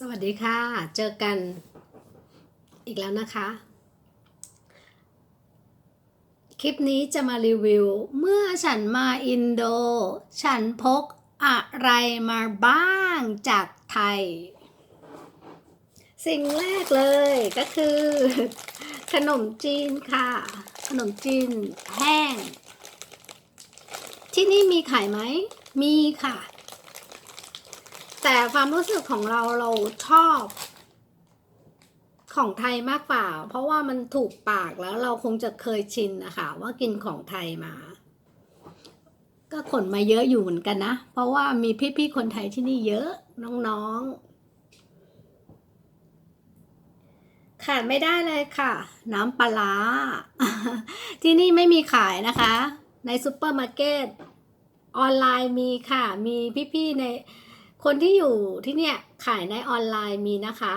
สวัสดีค่ะ เจอกันอีกแล้วนะคะ คลิปนี้จะมารีวิว เมื่อฉันมาอินโด ฉันพกอะไรมาบ้างจากไทย สิ่งแรกเลยก็คือ ขนมจีนค่ะ ขนมจีนแห้ง ที่นี่มีขายไหม มีค่ะ แต่ความรู้สึกของเราเราชอบ ของไทยมากกว่า เพราะว่ามันถูกปากแล้วเราคงจะเคยชินนะคะว่ากินของไทยมา ก็ขนมาเยอะอยู่เหมือนกันนะ เพราะว่ามีพี่ๆคนไทยที่นี่เยอะน้องๆ ขาดไม่ได้เลยค่ะ น้ำปลาร้าที่นี่ไม่มีขายนะคะ ในซูเปอร์มาร์เก็ตออนไลน์มีค่ะ มีพี่ๆใน คนที่อยู่ที่เนี่ยขายในออนไลน์มีนะคะ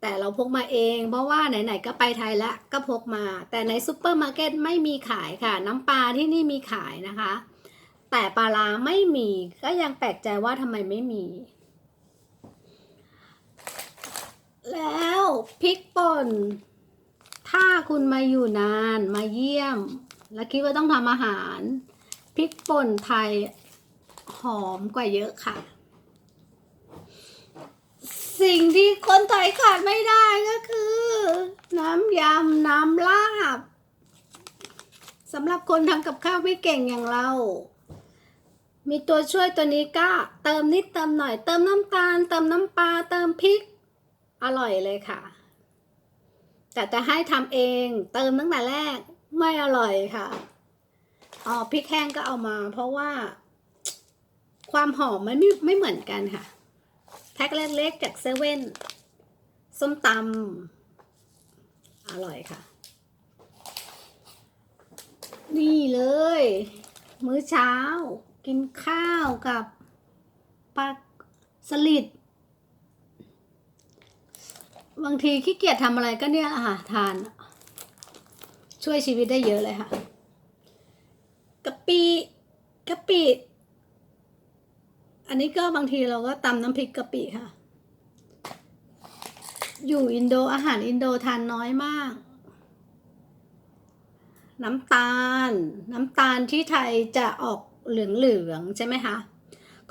แต่เราพกมาเอง เพราะว่าไหนๆก็ไปไทยแล้วก็พกมา แต่ในซูเปอร์มาร์เก็ตไม่มีขายค่ะ น้ำปลาที่นี่มีขายนะคะ แต่ปลาร้าไม่มีก็ยังแปลกใจว่าทำไมไม่มี แล้วพริกป่นถ้าคุณมาอยู่นานมาเยี่ยม แล้วคิดว่าต้องทำอาหารพริกป่นไทย อมกว่าเยอะค่ะ สิ่งที่คนไทยขาดไม่ได้ก็คือ น้ำยำน้ำลาบสำหรับคนทำกับข้าวไม่เก่งอย่างเรา มีตัวช่วยตัวนี้ก็เติมนิดเติมหน่อย เติมน้ำตาล เติมน้ำปลาเติมพริก อร่อยเลยค่ะ แต่จะให้ทำเองเติมตั้งแต่แรกไม่อร่อยค่ะอ๋อพริกแห้งก็เอามา เพราะว่า ความหอมมันไม่ไม่เหมือนกันค่ะ แพ็คเล็กๆจากเซเว่นส้มตำอร่อยค่ะ นี่เลย มื้อเช้า กินข้าวกับปลาสลิดบางทีขี้เกียจทำอะไรก็เนี่ยแหละค่ะทาน ช่วยชีวิตได้เยอะเลยค่ะกะปิกะปิ อันนี้ก็บางทีเราก็ตำน้ำพริกกะปิค่ะ อยู่อินโดอาหารอินโดทานน้อยมาก น้ำตาล น้ำตาลที่ไทยจะออกเหลืองๆใช่ไหมคะ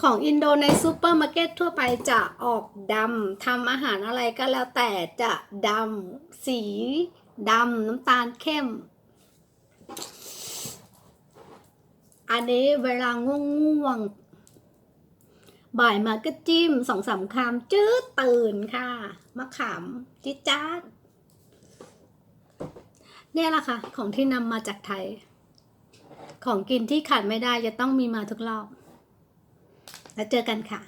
ของอินโดในซูเปอร์มาร์เก็ตทั่วไปจะออกดำทำอาหารอะไรก็แล้วแต่จะดำสีดำน้ำตาลเข้ม อันนี้เวลาง่วงวง บ่ายมาก็จิ้มสองสามคำจืดตื่นค่ะมะขามจิจ้าดเนี่ยแหละค่ะ ของที่นำมาจากไทย ของกินที่ขาดไม่ได้จะต้องมีมาทุกรอบ แล้วเจอกันค่ะ